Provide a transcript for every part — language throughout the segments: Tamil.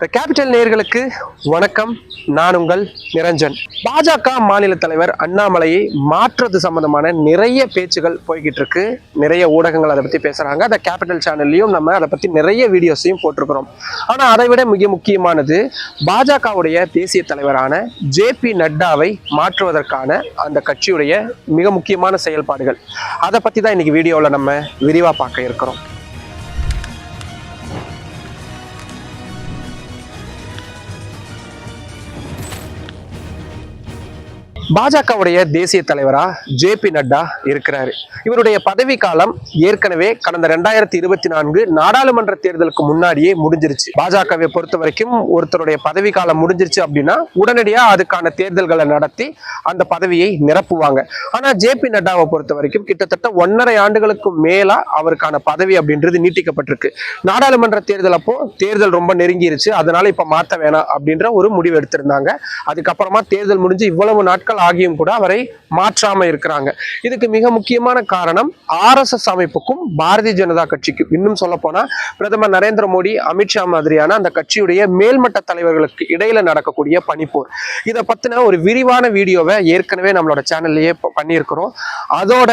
த கேபிட்டல் நேர்களுக்கு வணக்கம். நான் உங்கள் நிரஞ்சன். பாஜக மாநில தலைவர் அண்ணாமலையை மாற்றுறது சம்பந்தமான நிறைய பேச்சுகள் போய்கிட்டு இருக்கு. நிறைய ஊடகங்கள் அதை பற்றி பேசுகிறாங்க அந்த கேபிட்டல் சேனல்லையும் நம்ம அதை பற்றி நிறைய வீடியோஸையும் போட்டிருக்கிறோம். ஆனால் அதை விட மிக முக்கியமானது பாஜகவுடைய தேசிய தலைவரான ஜே பி நட்டாவை மாற்றுவதற்கான அந்த கட்சியுடைய மிக முக்கியமான செயல்பாடுகள். அதை பற்றி தான் இன்னைக்கு வீடியோவில் நம்ம விரிவாக பார்க்க இருக்கிறோம். பாஜகவுடைய தேசிய தலைவரா ஜே பி நட்டா இருக்கிறாரு. இவருடைய பதவி காலம் ஏற்கனவே கடந்த ரெண்டாயிரத்தி இருபத்தி நான்கு நாடாளுமன்ற தேர்தலுக்கு முன்னாடியே முடிஞ்சிருச்சு. பாஜகவை பொறுத்த வரைக்கும் ஒருத்தருடைய பதவி காலம் முடிஞ்சிருச்சு அப்படின்னா உடனடியா அதுக்கான தேர்தல்களை நடத்தி அந்த பதவியை நிரப்புவாங்க. ஆனா ஜே பி நட்டாவை பொறுத்த வரைக்கும் கிட்டத்தட்ட ஒன்னரை ஆண்டுகளுக்கு மேலா அவருக்கான பதவி அப்படின்றது நீட்டிக்கப்பட்டிருக்கு. நாடாளுமன்ற தேர்தல் அப்போ தேர்தல் ரொம்ப நெருங்கிருச்சு. அதனால இப்ப மாத்த வேணாம் அப்படின்ற ஒரு முடிவு எடுத்திருந்தாங்க. அதுக்கப்புறமா தேர்தல் முடிஞ்சு இவ்வளவு நாட்கள் ஆகியும் கூட அவரை மாற்றாம இருக்கிறாங்க. இதுக்கு மிக முக்கியமான காரணம் ஆர்எஸ்எஸ் அமைப்புக்கும் பாரதிய ஜனதா கட்சிக்கும். இன்னும் சொல்ல போனா பிரதமர் நரேந்திர மோடி அமித்ஷா மாதிரியான அந்த கட்சியுடைய மேல்மட்ட தலைவர்களுக்கு இடையில நடக்கக்கூடிய பனிப்போர் இதை பத்தின ஒரு விரிவான வீடியோவை ஏற்கனவே நம்மளோட சேனல்லையே பண்ணியிருக்கிறோம். அதோட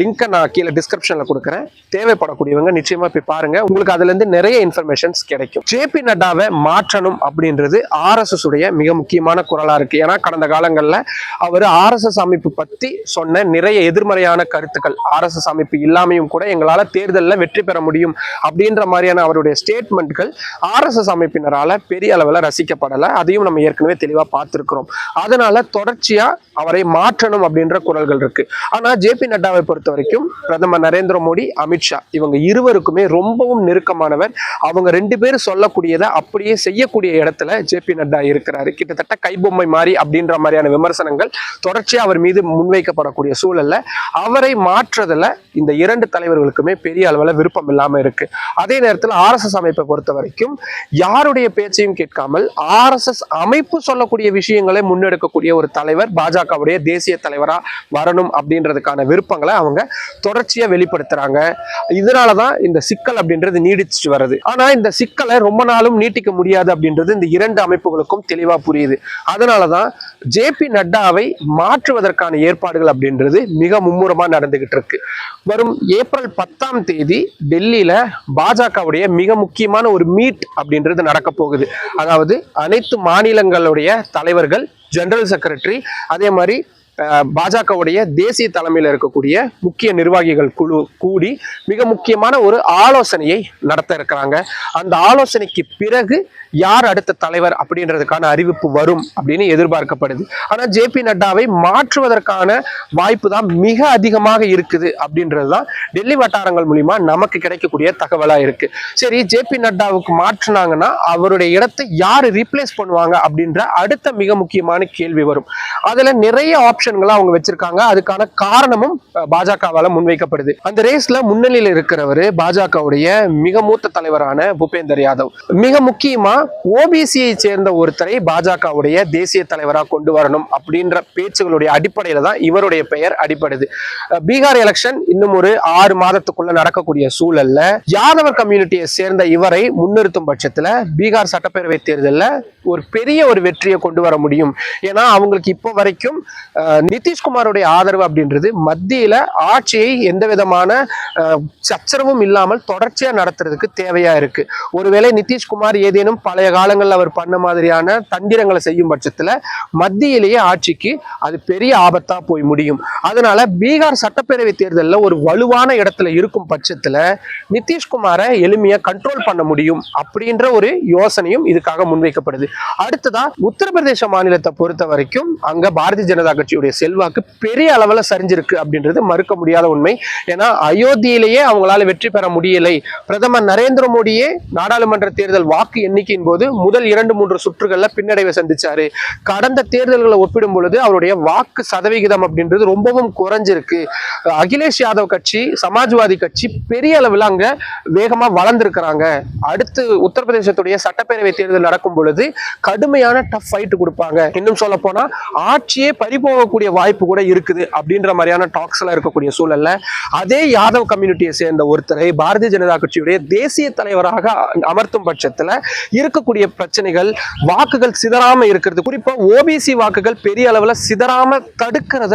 லிங்கை நான் கீழே டிஸ்கிரிப்ஷன்ல கொடுக்குறேன். தேவைப்படக்கூடியவங்க நிச்சயமா போய் பாருங்க. உங்களுக்கு அதுல இருந்து நிறைய இன்ஃபர்மேஷன்ஸ் கிடைக்கும். ஜேபி நட்டாவை மாற்றணும் அப்படின்றது ஆர்எஸ்எஸ் உடைய மிக முக்கியமான குரலா இருக்கு. ஏன்னா கடந்த காலங்கள்ல அவர் ஆர்எஸ்எஸ் அமைப்பு அமைப்பு பத்தி சொன்ன நிறைய எதிர்மறையான கருத்துக்கள் ஆர்எஸ்எஸ் அமைப்பு இல்லாமையும் கூட எங்களால தேர்தலில் வெற்றி பெற முடியும் அப்படின்ற மாதிரியான அவருடைய ஸ்டேட்மெண்ட்கள் ஆர்எஸ்எஸ் அமைப்பினரால பெரிய அளவில் ரசிக்கப்படலை. அதையும் நம்ம ஏற்கனவே தெளிவா பார்த்திருக்கிறோம். அதனால தொடர்ச்சியா அவரை மாற்றணும் அப்படின்ற குரல்கள் இருக்கு. ஆனா ஜே பி நட்டாவை பொறுத்த வரைக்கும் பிரதமர் நரேந்திர மோடி அமித்ஷா இவங்க இருவருக்குமே ரொம்பவும் நெருக்கமானவர். அவங்க ரெண்டு பேரும் சொல்லக்கூடியதை அப்படியே செய்யக்கூடிய இடத்துல ஜே பி நட்டா இருக்கிறாரு. கிட்டத்தட்ட கைபொம்மை மாதிரி அப்படின்ற மாதிரியான விமர்சனங்கள் தொடர்ச்சியா அவர் மீது முன்வைக்கப்படக்கூடிய சூழல்ல அவரை மாற்றுறதுல இந்த இரண்டு தலைவர்களுக்குமே பெரிய அளவுல விருப்பம் இல்லாம இருக்கு. அதே நேரத்தில் ஆர்எஸ்எஸ் அமைப்பை பொறுத்த வரைக்கும் யாருடைய பேச்சையும் கேட்காமல் ஆர்எஸ்எஸ் அமைப்பு சொல்லக்கூடிய விஷயங்களை முன்னெடுக்கக்கூடிய ஒரு தலைவர் பாஜகவுடைய தேசிய தலைவரா வரணும் அப்படின்றதுக்கான விருப்பங்களை அவங்க தொடர்ச்சியா வெளிப்படுத்துறாங்க. இதனாலதான் இந்த சிக்கல் அப்படின்றது நீடிச்சுட்டு வருது. ஆனா இந்த சிக்கலை ரொம்ப நாளும் நீட்டிக்க முடியாது அப்படின்றது இந்த இரண்டு அமைப்புகளுக்கும் தெளிவா புரியுது. அதனாலதான் ஜே பி நட்டாவை மாற்றுவதற்கான ஏற்பாடுகள் அப்படின்றது மிக மும்முரமாக நடந்துகிட்டு இருக்கு. வரும் ஏப்ரல் பத்தாம் தேதி டெல்லியில பாஜகவுடைய மிக முக்கியமான ஒரு மீட் அப்படின்றது நடக்க போகுது. அதாவது அனைத்து மாநிலங்களுடைய தலைவர்கள் ஜெனரல் செக்ரட்டரி அதே மாதிரி பாஜகவுடைய தேசிய தலைமையில் இருக்கக்கூடிய முக்கிய நிர்வாகிகள் குழு கூடி மிக முக்கியமான ஒரு ஆலோசனையை நடத்த இருக்கிறாங்க. அந்த ஆலோசனைக்கு பிறகு யார் அடுத்த தலைவர் அப்படின்றதுக்கான அறிவிப்பு வரும் அப்படின்னு எதிர்பார்க்கப்படுது. ஆனால் ஜே பி நட்டாவை மாற்றுவதற்கான வாய்ப்பு தான் மிக அதிகமாக இருக்குது அப்படின்றது தான் டெல்லி வட்டாரங்கள் மூலிமா நமக்கு கிடைக்கக்கூடிய தகவலாக இருக்கு. சரி ஜே பி நட்டாவுக்கு மாற்றினாங்கன்னா அவருடைய இடத்தை யார் ரீப்ளேஸ் பண்ணுவாங்க அப்படின்ற அடுத்த மிக முக்கியமான கேள்வி வரும். அதில் நிறைய ஆப்ஷன் ஆப்ஷன்களை அவங்க வச்சிருக்காங்க. அதுக்கான காரணமும் அஹ், பாஜகவால முன்வைக்கப்படுது. அந்த ரேஸ்ல முன்னணியில் இருக்கிறவர் பாஜகவுடைய மிக மூத்த தலைவரான பூபேந்தர் யாதவ். மிக முக்கியமா ஓபிசியை சேர்ந்த ஒருத்தரை பாஜகவுடைய தேசிய தலைவராக கொண்டு வரணும் அப்படின்ற பேச்சுகளுடைய அடிப்படையில தான் இவருடைய பெயர் அடிப்படுது பீகார் எலெக்ஷன் இன்னும் ஒரு ஆறு மாதத்துக்குள்ள நடக்கக்கூடிய சூழல்ல யாதவர் கம்யூனிட்டியை சேர்ந்த இவரை முன்னிறுத்தும் பட்சத்துல பீகார் சட்டப்பேரவை தேர்தலில் ஒரு பெரிய ஒரு வெற்றியை கொண்டு வர முடியும். ஏன்னா அவங்களுக்கு இப்போ வரைக்கும் நிதிஷ்குமாருடைய ஆதரவு அப்படின்றது மத்தியில ஆட்சியை எந்த விதமான சச்சரவும் இல்லாமல் தொடர்ச்சியா நடத்துறதுக்கு தேவையா இருக்கு. ஒருவேளை நிதிஷ்குமார் ஏதேனும் பழைய காலங்களில் அவர் பண்ண மாதிரியான தந்திரங்களை செய்யும் பட்சத்துல மத்தியிலேயே ஆட்சிக்கு அது பெரிய ஆபத்தா போய் முடியும். அதனால பீகார் சட்டப்பேரவை தேர்தலில் ஒரு வலுவான இடத்துல இருக்கும் பட்சத்துல நிதிஷ்குமாரை எளிமையா கண்ட்ரோல் பண்ண முடியும் அப்படின்ற ஒரு யோசனையும் இதுக்காக முன்வைக்கப்படுது. அடுத்ததா உத்தரப்பிரதேச மாநிலத்தை பொறுத்த வரைக்கும் அங்க பாரதிய ஜனதா கட்சியுடைய அவங்களுடைய செல்வாக்கு பெரிய அளவில் சரிஞ்சிருக்கு அப்படின்றது மறுக்க முடியாத உண்மை. ஏன்னா அயோத்தியிலேயே அவங்களால வெற்றி பெற முடியலை. பிரதமர் நரேந்திர மோடியே நாடாளுமன்ற தேர்தல் வாக்கு எண்ணிக்கையின் போது முதல் இரண்டு மூன்று சுற்றுகளில் பின்னடைவை சந்திச்சாரு. கடந்த தேர்தல்களை ஒப்பிடும் பொழுது அவருடைய வாக்கு சதவிகிதம் அப்படின்றது ரொம்பவும் குறைஞ்சிருக்கு. அகிலேஷ் யாதவ் கட்சி சமாஜ்வாதி கட்சி பெரிய அளவில் அங்க வேகமா வளர்ந்துருக்கிறாங்க. அடுத்து உத்தரப்பிரதேசத்துடைய சட்டப்பேரவை தேர்தல் நடக்கும் பொழுது கடுமையான டஃப் ஃபைட் கொடுப்பாங்க. இன்னும் சொல்ல போனா ஆட்சியே பறிபோக போகக்கூடிய வாய்ப்பு கூட இருக்குது அப்படின்ற மாதிரியான டாக்ஸ் எல்லாம் இருக்கக்கூடிய சூழல்ல அதே யாதவ் கம்யூனிட்டியை சேர்ந்த ஒருத்தரை பாரதிய ஜனதா கட்சியுடைய தேசிய தலைவராக அமர்த்தும் பட்சத்துல இருக்கக்கூடிய பிரச்சனைகள் வாக்குகள் சிதறாம இருக்கிறது. குறிப்பா ஓபிசி வாக்குகள் பெரிய அளவுல சிதறாம தடுக்கிறத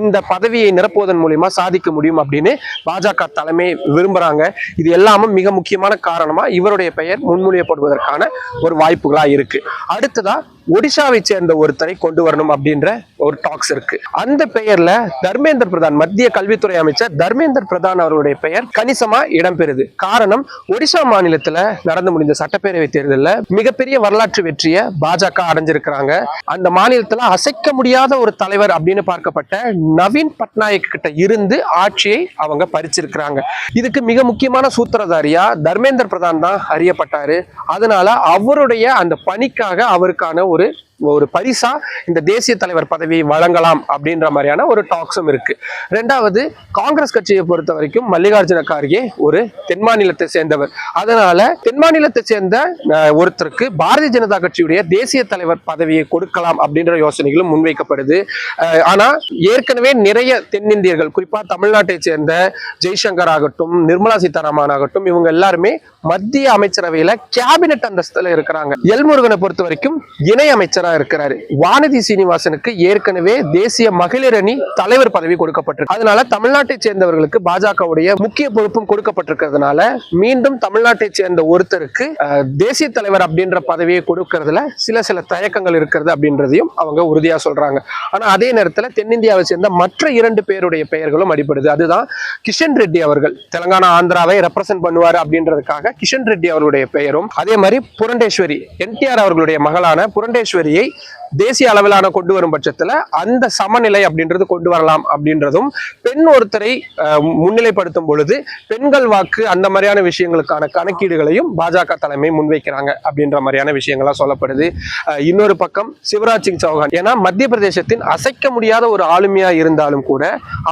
இந்த பதவியை நிரப்புவதன் மூலியமா சாதிக்க முடியும் அப்படின்னு பாஜக தலைமை விரும்புறாங்க. இது எல்லாமும் மிக முக்கியமான காரணமா இவருடைய பெயர் முன்மொழியப்படுவதற்கான ஒரு வாய்ப்புகளா இருக்கு. அடுத்ததா ஒடிசாவை சேர்ந்த ஒருத்தரை கொண்டு வரணும் அப்படின்ற ஒரு டாக்ஸ் இருக்கு. அந்த பெயர்ல தர்மேந்திர பிரதான் மத்திய கல்வித்துறை அமைச்சர் தர்மேந்திர பிரதான் அவருடைய பெயர் கணிசமா இடம்பெறுது. காரணம் ஒடிசா மாநிலத்துல நடந்து முடிந்த சட்டப்பேரவை தேர்தலில் மிகப்பெரிய வரலாற்று வெற்றியை பாஜக அடைஞ்சிருக்கிறாங்க. அந்த மாநிலத்துல அசைக்க முடியாத ஒரு தலைவர் அப்படின்னு பார்க்கப்பட்ட நவீன் பட்நாயக் கிட்ட இருந்து ஆட்சியை அவங்க பறிச்சிருக்கிறாங்க. இதுக்கு மிக முக்கியமான சூத்திரதாரியா தர்மேந்திர பிரதான் தான் அறியப்பட்டாரு. அதனால அவருடைய அந்த பணிக்காக அவருக்கான ஒரு ஒரு பரிசா இந்த தேசிய தலைவர் பதவி வழங்கலாம் அப்படின்ற மாதிரியான ஒரு டாக்ஸும் இருக்கு. ரெண்டாவது காங்கிரஸ் கட்சியை பொறுத்த வரைக்கும் மல்லிகார்ஜுன கார்கே ஒரு தென் மாநிலத்தை சேர்ந்தவர். அதனால தென் மாநிலத்தை சேர்ந்த ஒருத்தருக்கு பாரதிய ஜனதா கட்சியுடைய தேசிய தலைவர் பதவியை கொடுக்கலாம் அப்படின்ற யோசனைகளும் முன்வைக்கப்படுது. ஆனா ஏற்கனவே நிறைய தென்னிந்தியர்கள் குறிப்பா தமிழ்நாட்டை சேர்ந்த ஜெய்சங்கர் ஆகட்டும் நிர்மலா சீதாராமன் ஆகட்டும் இவங்க எல்லாருமே மத்திய அமைச்சரவையில கேபினெட் அந்தஸ்துல இருக்கிறாங்க. எல்முருகனை பொறுத்த வரைக்கும் இணை அமைச்சரா இருக்கிறாரு. வானதி சீனிவாசனுக்கு ஏற்கனவே தேசிய மகளிர் அணி தலைவர் பதவி கொடுக்கப்பட்டிருக்கு. அதனால தமிழ்நாட்டை சேர்ந்தவர்களுக்கு பாஜகவுடைய முக்கிய பொறுப்பும் கொடுக்கப்பட்டிருக்கிறதுனால மீண்டும் தமிழ்நாட்டை சேர்ந்த ஒருத்தருக்கு தேசிய தலைவர் அப்படின்ற பதவியை கொடுக்கறதுல சில சில தயக்கங்கள் இருக்கிறது அப்படின்றதையும் அவங்க உறுதியா சொல்றாங்க. ஆனா அதே நேரத்துல தென்னிந்தியாவை சேர்ந்த மற்ற இரண்டு பேருடைய பெயர்களும் அடிபடுது. அதுதான் கிஷன் ரெட்டி அவர்கள். தெலங்கானா ஆந்திராவை ரெப்ரசென்ட் பண்ணுவார் அப்படின்றதுக்காக கிஷன் ரெட்டி அவருடைய பெயரும் அதே மாதிரி புரண்டேஸ்வரி என்டிஆர் அவர்களுடைய மகளான கல்வியை தேசிய அளவிலான கொண்டு வரும் பட்சத்துல அந்த சமநிலை அப்படின்றது கொண்டு வரலாம் அப்படின்றதும் பெண் ஒருத்தரை முன்னிலைப்படுத்தும் பொழுது பெண்கள் வாக்கு அந்த மாதிரியான விஷயங்களுக்கான கணக்கீடுகளையும் பாஜக தலைமை முன்வைக்கிறாங்க அப்படின்ற மாதிரியான விஷயங்கள்லாம் சொல்லப்படுது. இன்னொரு பக்கம் சிவராஜ் சிங் சௌஹான். ஏன்னா மத்திய பிரதேசத்தின் அசைக்க முடியாத ஒரு ஆளுமையா இருந்தாலும் கூட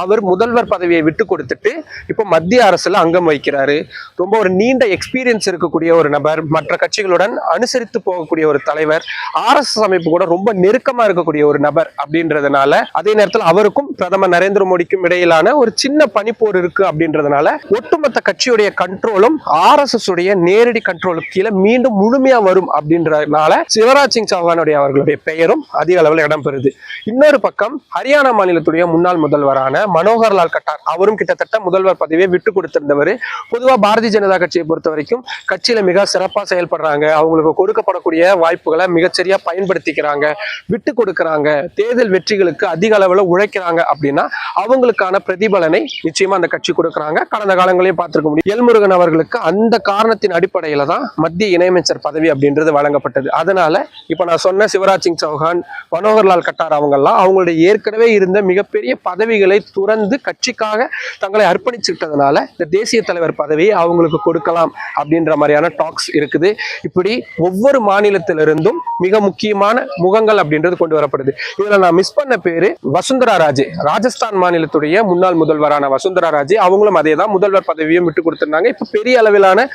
அவர் முதல்வர் பதவியை விட்டு கொடுத்துட்டு இப்போ மத்திய அரசுல அங்கம் வகிக்கிறாரு. ரொம்ப ஒரு நீண்ட எக்ஸ்பீரியன்ஸ் இருக்கக்கூடிய ஒரு நபர். மற்ற கட்சிகளுடன் அனுசரித்து போகக்கூடிய ஒரு தலைவர். ஆர்எஸ்எஸ் அமைப்பு கூட ரொம்ப நெருக்கமா இருக்கக்கூடிய ஒரு நபர் அப்படின்றதுனால அதே நேரத்தில் அவருக்கும் பிரதமர் நரேந்திர மோடிக்கும் இடையிலான ஒரு சின்ன பனிப்போர் இருக்கு அப்படின்றதுனால ஒட்டுமொத்த கட்சியுடைய கண்ட்ரோலும் ஆர்எஸ்எஸ் உடைய நேரடி கண்ட்ரோலுக்கு கீழே மீண்டும் முழுமையா வரும் அப்படின்றதுனால சிவராஜ் சிங் சௌஹானுடைய அவர்களுடைய பெயரும் அதிக அளவில் இடம்பெறுது இன்னொரு பக்கம் ஹரியானா மாநிலத்துடைய முன்னாள் முதல்வரான மனோகர் லால் கட்டார் அவரும் கிட்டத்தட்ட முதல்வர் பதவியை விட்டு கொடுத்திருந்தவர். பொதுவா பாரதிய ஜனதா கட்சியை பொறுத்த வரைக்கும் கட்சியில மிக சிறப்பாக செயல்படுறாங்க. அவங்களுக்கு கொடுக்கப்படக்கூடிய வாய்ப்புகளை மிகச்சரியா பயன்படுத்திக்கிறாங்க விட்டு கொடுக்குறாங்க தேர்தல் வெற்றிகளுக்கு அதிக அளவில் உழைக்கிறாங்க அப்படின்னா அவங்களுக்கான பிரதிபலனை நிச்சயமா அந்த கட்சி கொடுக்குறாங்க. கடந்த காலங்களையும் பார்த்துருக்க முடியும். எல்முருகன் அவர்களுக்கு அந்த காரணத்தின் அடிப்படையில தான் மத்திய இணையமைச்சர் பதவி அப்படின்றது வழங்கப்பட்டது. அதனால இப்போ நான் சொன்ன சிவராஜ் சிங் சௌஹான் மனோகர்லால் கட்டார் அவங்கெல்லாம் அவங்களுடைய ஏற்கனவே இருந்த மிகப்பெரிய பதவிகளை துறந்து கட்சிக்காக தங்களை அர்ப்பணிச்சுக்கிட்டதுனால இந்த தேசிய தலைவர் பதவியை அவங்களுக்கு கொடுக்கலாம் அப்படின்ற மாதிரியான டாக்ஸ் இருக்குது. இப்படி ஒவ்வொரு மாநிலத்திலிருந்தும் மிக முக்கியமான முகங்கள் அப்படின்றது கொண்டு வரப்படுது. இதுல நான் மிஸ் பண்ண பேரு வசுந்தரா ராஜே. ராஜஸ்தான் மாநிலத்துடைய முன்னாள் முதல்வரான வசுந்தரா ராஜே. அவங்களும் அதே தான் முதல்வர் பதவியும் விட்டு கொடுத்திருந்தாங்க. இப்ப பெரிய அளவிலான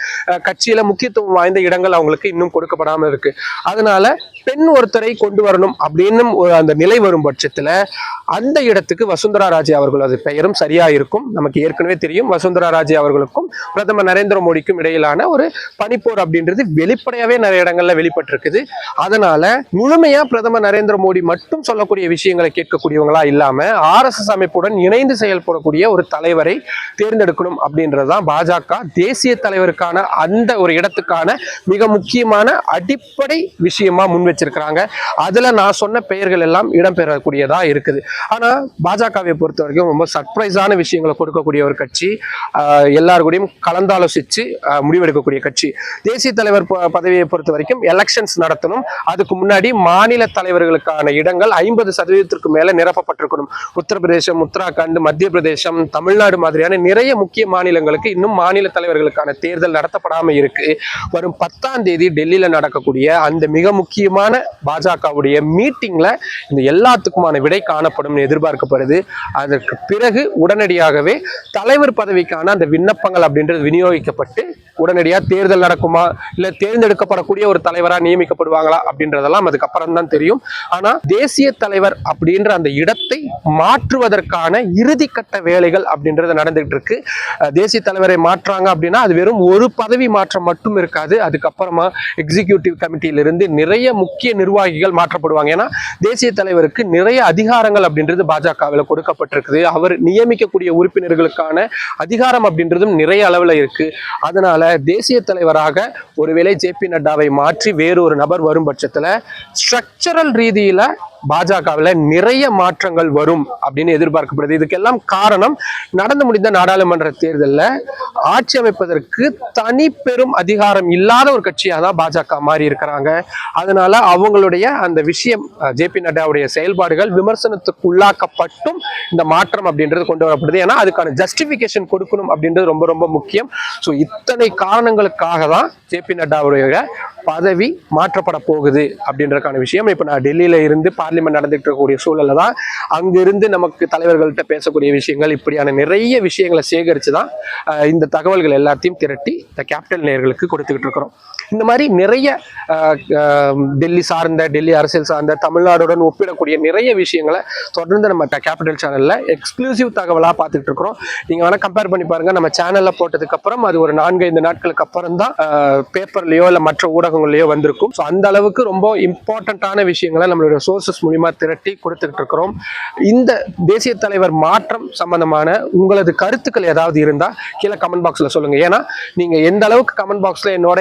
கட்சியில முக்கியத்துவம் வாய்ந்த இடங்கள் அவங்களுக்கு இன்னும் கொடுக்கப்படாம இருக்கு. அதனால பெண் ஒருத்தரை கொண்டு வரணும் அப்படின்னு ஒரு அந்த நிலை வரும் பட்சத்துல அந்த இடத்துக்கு வசுந்தரா ராஜே அவர்களது பெயரும் சரியா இருக்கும். நமக்கு ஏற்கனவே தெரியும் வசுந்தரா ராஜே அவர்களுக்கும் பிரதமர் நரேந்திர மோடிக்கும் இடையிலான ஒரு பனிப்போர் அப்படின்றது வெளிப்படையாவே நிறைய இடங்கள்ல வெளிப்பட்டிருக்குது. அதனால முழுமையா பிரதமர் நரேந்திர மோடி மட்டும் சொல்லக்கூடிய விஷயங்களை கேட்கக்கூடியவங்களா இல்லாம ஆர்எஸ்எஸ் அமைப்புடன் இணைந்து செயல்படக்கூடிய ஒரு தலைவரை தேர்ந்தெடுக்கணும் அப்படின்றதுதான் பாஜக. தேசிய தலைவருக்கான அந்த ஒரு இடத்துக்கான மிக முக்கியமான அடிப்படை விஷயமா முன் வச்சிருக்கிறாங்க. அதுல நான் சொன்ன பெயர்கள் எல்லாம் இடம்பெறக்கூடியதா இருக்குது. ஆனா பாஜகவை பொறுத்த வரைக்கும் ரொம்ப சர்ப்ரைஸான விஷயங்களை கொடுக்கக்கூடிய ஒரு கட்சி ஆஹ் கலந்தாலோசிச்சு முடிவெடுக்கக்கூடிய கட்சி. தேசிய தலைவர் ப- பதவியை பொறுத்த வரைக்கும் எலெக்ஷன்ஸ் நடத்தணும். அதுக்கு முன்னாடி மாநில தலைவர்களுக்கான இடங்கள் ஐம்பது சதவீதத்திற்கு மேல நிரப்பப்பட்டிருக்கணும். உத்தரப்பிரதேசம் உத்தராகண்ட் மத்திய பிரதேசம் தமிழ்நாடு மாதிரியான நிறைய முக்கிய மாநிலங்களுக்கு இன்னும் மாநில தலைவர்களுக்கான தேர்தல் நடத்தப்படாம இருக்கு. வரும் பத்தாம் தேதி டெல்லியில நடக்கக்கூடிய அந்த மிக முக்கியமான முக்கியமான பாஜகவுடைய மீட்டிங்ல இந்த எல்லாத்துக்குமான விடை காணப்படும் எதிர்பார்க்கப்படுது. அதற்கு பிறகு உடனடியாகவே தலைவர் பதவிக்கான அந்த விண்ணப்பங்கள் அப்படின்றது விநியோகிக்கப்பட்டு உடனடியாக தேர்தல் நடக்குமா? இல்லை தேர்ந்தெடுக்கப்படக்கூடிய ஒரு தலைவராக நியமிக்கப்படுவாங்களா அப்படின்றதெல்லாம் அதுக்கப்புறம் தான் தெரியும். ஆனால் தேசிய தலைவர் அப்படின்ற அந்த இடத்தை மாற்றுவதற்கான இறுதிக்கட்ட வேலைகள் அப்படின்றது நடந்துகிட்டு இருக்கு தேசிய தலைவரை மாற்றாங்க அப்படின்னா அது வெறும் ஒரு பதவி மாற்றம் மட்டும் இருக்காது. அதுக்கப்புறமா எக்ஸிக்யூட்டிவ் கமிட்டியிலிருந்து நிறைய முக்கிய முக்கிய நிர்வாகிகள் மாற்றப்படுவாங்க. ஏன்னா தேசிய தலைவருக்கு நிறைய அதிகாரங்கள் அப்படின்றது பாஜகவில் கொடுக்கப்பட்டிருக்குது. அவர் நியமிக்கக்கூடிய உறுப்பினர்களுக்கான அதிகாரம் அப்படின்றதும் நிறைய அளவில் இருக்கு. அதனால தேசிய தலைவராக ஒருவேளை ஜே பி நட்டாவை மாற்றி வேறொரு நபர் வரும் பட்சத்தில் ஸ்ட்ரக்சரல் ரீதியில் பாஜகவில் நிறைய மாற்றங்கள் வரும் அப்படின்னு எதிர்பார்க்கப்படுது. இதுக்கெல்லாம் காரணம் நடந்து முடிந்த நாடாளுமன்ற தேர்தலில் ஆட்சி அமைப்பதற்கு தனி பெரும் அதிகாரம் இல்லாத ஒரு கட்சியாக தான் பாஜக மாறி இருக்கிறாங்க. அதனால அவங்களுடைய அந்த விஷயம் ஜே பி நட்டாவுடைய செயல்பாடுகள் விமர்சனத்துக்கு உள்ளாக்கப்பட்டும் இந்த மாற்றம் அப்படின்றது கொண்டு வரப்படுது. ஏன்னா அதுக்கான ஜஸ்டிஃபிகேஷன் கொடுக்கணும் அப்படின்றது ரொம்ப ரொம்ப முக்கியம். ஸோ இத்தனை காரணங்களுக்காக தான் ஜே பி நட்டாவுடைய பதவி மாற்றப்பட போகுது அப்படின்றதுக்கான விஷயம். இப்போ நான் டெல்லியில இருந்து பார்லிமெண்ட் நடந்துட்டு இருக்கக்கூடிய சூழல்ல தான் அங்கிருந்து நமக்கு தலைவர்கள்ட்ட பேசக்கூடிய விஷயங்கள் இப்படியான நிறைய விஷயங்களை சேகரித்து தான் இந்த தகவல்கள் எல்லாத்தையும் திரட்டி இந்த கேபிட்டல் நேர்களுக்கு கொடுத்துக்கிட்டு இருக்கிறோம். இந்த மாதிரி நிறைய டெல்லி சார்ந்த டெல்லி அரசியல் சார்ந்த தமிழ்நாடுடன் ஒப்பிடக்கூடிய நிறைய விஷயங்களை தொடர்ந்து நம்ம கேபிட்டல் சேனலில் எக்ஸ்க்ளூசிவ் தகவலாக பார்த்துட்டு இருக்கிறோம். நீங்கள் வேணால் கம்பேர் பண்ணி பாருங்க. நம்ம சேனலில் போட்டதுக்கு அப்புறம் அது ஒரு நான்கு ஐந்து நாட்களுக்கு அப்புறம் தான் பேப்பர்லேயோ இல்லை மற்ற ஊடகங்கள்லையோ வந்திருக்கும். ஸோ அந்த அளவுக்கு ரொம்ப இம்பார்ட்டண்ட்டான விஷயங்களை நம்மளுடைய சோர்சஸ் மூலியமா திரட்டி கொடுத்துக்கிட்டு இருக்கிறோம். இந்த தேசிய தலைவர் மாற்றம் சம்பந்தமான உங்களது கருத்துக்கள் ஏதாவது இருந்தால் கீழே கமெண்ட் பாக்ஸில் சொல்லுங்கள் ஏன்னா நீங்கள் எந்த அளவுக்கு கமெண்ட் பாக்ஸில் என்னோட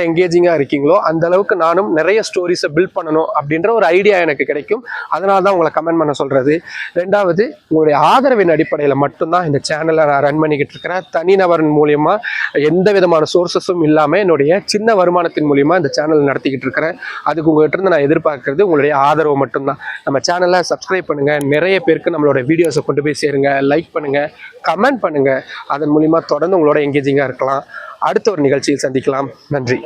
எங்கேஜிங்கா இருக்கீங்களோ அந்த அளவுக்கு நானும் நிறைய ஸ்டோரிஸை பில்ட் பண்ணணும் அப்படின்ற ஒரு ஐடியா எனக்கு கிடைக்கும். அதனால தான் உங்களை கமெண்ட் பண்ண சொல்கிறது ரெண்டாவது உங்களுடைய ஆதரவின் அடிப்படையில் மட்டும்தான் இந்த சேனலை நான் ரன் பண்ணிக்கிட்டு இருக்கிறேன். தனிநபரின் மூலியமாக எந்த விதமான சோர்சஸும் இல்லாமல் என்னுடைய சின்ன வருமானத்தின் மூலியமாக இந்த சேனல் நடத்திக்கிட்டு இருக்கிறேன். அதுக்கு உங்கள்கிட்ட இருந்து நான் எதிர்பார்க்கறது உங்களுடைய ஆதரவு மட்டும்தான். நம்ம சேனலை சப்ஸ்கிரைப் பண்ணுங்கள் நிறைய பேருக்கு நம்மளோட வீடியோஸை கொண்டு போய் சேருங்க. லைக் பண்ணுங்கள் கமெண்ட் பண்ணுங்கள் அதன் மூலிமா தொடர்ந்து உங்களோட எங்கேஜிங்காக இருக்கலாம். அடுத்த ஒரு நிகழ்ச்சியில் சந்திக்கலாம். நன்றி.